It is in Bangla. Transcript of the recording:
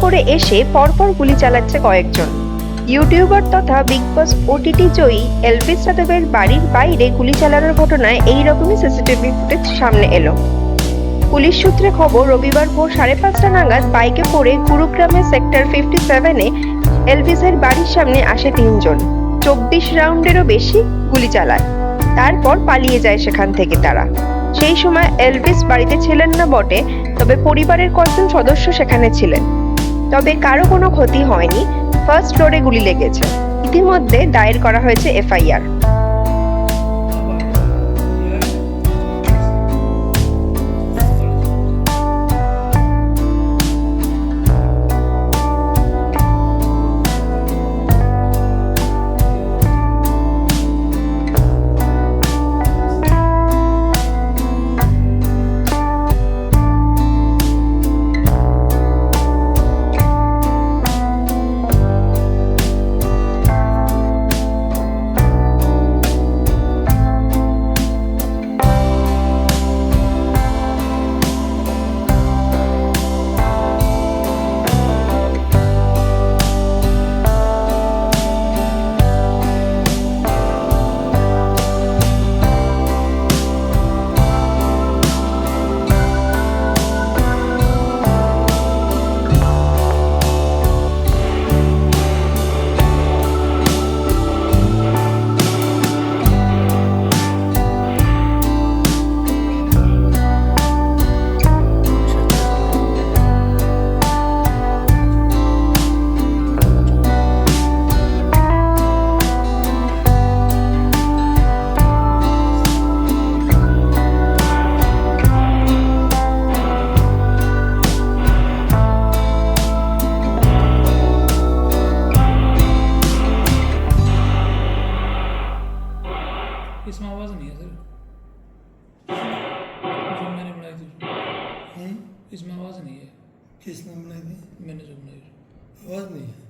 করে এসে পরপর গুলি চালাচ্ছে কয়েকজন। ইউটিউবার তথা বিগ বস ওটিটি জয়ী এলভিস যাদবের বাড়ির বাইরে গুলি চালানোর ঘটনায় এই রকমই সিসিটিভি ফুটেজ সামনে এলো। পুলিশ সূত্রে খবর, রবিবার ভোর সাড়ে পাঁচটা নাগাদ বাইকে করে গুরুগ্রামের সেক্টর ফিফটি সেভেনে এলভিসের বাড়ির সামনে আসে তিনজন। চব্বিশ রাউন্ডেরও বেশি গুলি চালায়। তারপর পালিয়ে যায় সেখান থেকে তারা। সেই সময় এলভিস বাড়িতে ছিলেন না বটে, তবে পরিবারের কয়েকজন সদস্য সেখানে ছিলেন। তবে কারও কোনো ক্ষতি হয়নি। ফার্স্ট ফ্লোরে গুলি লেগেছে। ইতিমধ্যে দায়ের করা হয়েছে এফআইআর। नहीं है सर। जो मैंने बनाई थी हम्म? इसमें आवाज़ नहीं है। किसने बनाई थी? मैंने जो बनाई आवाज़ नहीं है।